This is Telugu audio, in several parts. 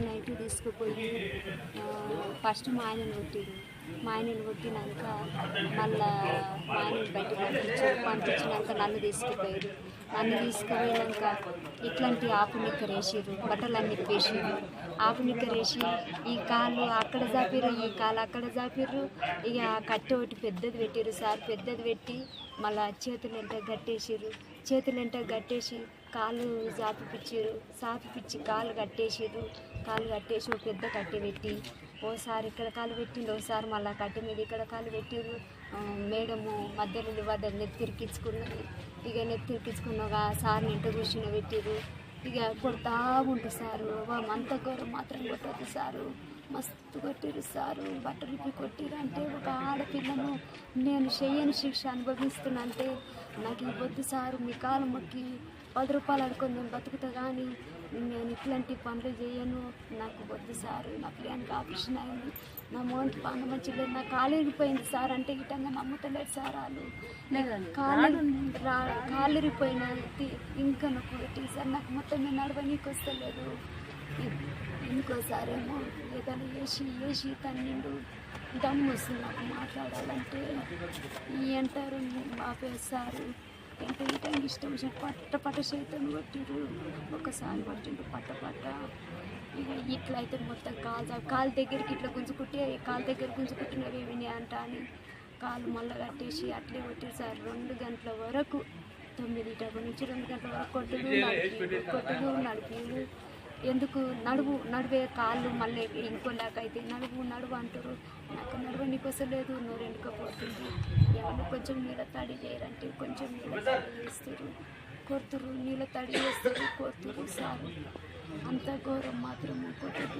నైట్ తీసుకుపోయి ఫస్ట్ మా ఆయనను కొట్టిరు మా ఆయనను కొట్టినాక మళ్ళా మా ఆయనను బయటకు పంపించారు పంపించినాక నన్ను తీసుకుపోయారు. నన్ను తీసుకుపోయినాక ఇట్లాంటి ఆపు నిక్కరేసిర్రు బట్టలన్నీ వేసిర్రు ఆపు నిక్కరేసి ఈ కాళ్ళు అక్కడ జాపిర్రు ఈ కాలు అక్కడ జాపిర్రు. ఇక కట్టె ఒకటి పెద్దది పెట్టిర్రు సార్ పెద్దది పెట్టి మళ్ళా చేతులు ఎంత గట్టేసిర్రు చేతులు ఎంత గట్టేసి కాళ్ళు జాపిపిచ్చిర్రు సాపిపిచ్చి కాళ్ళు కట్టేసారు కాళ్ళు కట్టేసి ఒక పెద్ద కట్టె పెట్టి ఓసారి ఇక్కడ కాలు పెట్టిండు ఓసారి మళ్ళీ కట్టె మీద ఇక్కడ కాలు పెట్టిర్రు. మేడము మధ్యలో నిలబడ్డ నెత్తిరికించుకున్నది ఇక నెత్తిరికించుకున్నగా సార్ని ఇంట కూర్చుని పెట్టిర్రు. ఇక కొడతా ఉంటుంది సారు అంత గౌరవం మాత్రం కొట్టదు సారు. మస్తు కొట్టిరు సారు బట్టలు ఇప్పి కొట్టిరు అంటే ఒక ఆడపిల్లను నేను చెయ్యని శిక్ష అనుభవిస్తున్నా అంటే నాకు ఇవ్వద్దు సారు మీ కాలు మొక్కి పది రూపాయలు అనుకొని నేను బతుకుతా కానీ నేను ఇట్లాంటి పనులు చేయను. నాకు వద్దు సార్ నా పిల్లానికి ఆపరేషన్ అయింది. నా మోహన్కి పాన మంచిగా నా కాలు ఇరిగిపోయింది సార్. అంటే ఇటంగా నమ్ముతలేదు సార్ వాళ్ళు. కాలు కాలు ఇరిగిపోయిన ఇంకా నాకు సార్ నాకు మొత్తం నేను నడవనీకి వస్తలేదు. ఇంకోసారేమో ఏదైనా వేసి వేసి తన్నిండు. దమ్ము వస్తుంది నాకు మాట్లాడాలంటే. ఈ అంటారు ఆపేస్తారు ఈ టైం ఇష్టం వచ్చిన పట్ట పట్ట చేతులు కొట్టిరు ఒకసారి పట్టిండు పట్ట పట్ట. ఇక ఇట్లా అయితే మొత్తం కాలు కాలు దగ్గరికి ఇట్లా గుంజుకుంటే కాలు దగ్గర గుంజుకుంటున్నవి విని అంట అని కాలు మళ్ళీ కట్టేసి అట్లే కొట్టేసారు సార్ రెండు గంటల వరకు తొమ్మిది టైపు నుంచి రెండు గంటల వరకు కొట్టుడు నడిపి కొట్టుడు నడిపి ఎందుకు నడువు నడువే కాళ్ళు మళ్ళీ ఇంకోలాగా నడువు నడువు అంటారు. నాకు నడువు నీకోసం లేదు నువ్వు రెండుకపోతుంది ఎవరు కొంచెం నీళ్ళ తడి చేయరంటే కొంచెం నీళ్ళ తడి చేస్తారు. కొడుతురు నీళ్ళ తడి చేస్తారు కొడుతురు సారు. అంత ఘోరం మాత్రం కొట్టుడు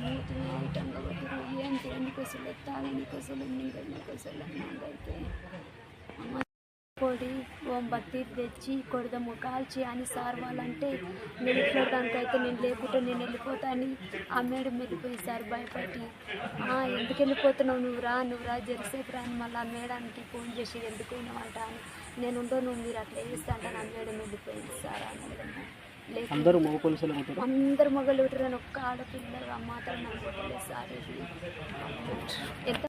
మూతి ఐటంగా కొట్టురు ఏం తినడానికి వస్తలేదు తాగడానికి వస్తలేదు నీళ్ళకి నాకైతే అమ్మ పొడి ఓంబత్తి తెచ్చి కొడదాము కాల్చి అని సార్ వాళ్ళంటే నేను అయితే నేను లేకుంటే నేను వెళ్ళిపోతా అని ఆ మేడం వెళ్ళిపోయి సార్ భయపడి "ఆ, ఎందుకు వెళ్ళిపోతున్నావు? నువ్వు రా నువ్వు రా జరసేపు రా అని మళ్ళీ ఆ మేడానికి ఫోన్ చేసి ఎందుకు పోయినావంట అని నేను ఉండో నువ్వు మీరు అట్లా వేస్తా అంటే నా మేడం వెళ్ళిపోయింది సార్ అందరూ మగ పోలీసులు ఉంటారు అందరు మొగలు ఒక్క ఆడపిల్ల మాత్రం నాకు సార్ ఎంత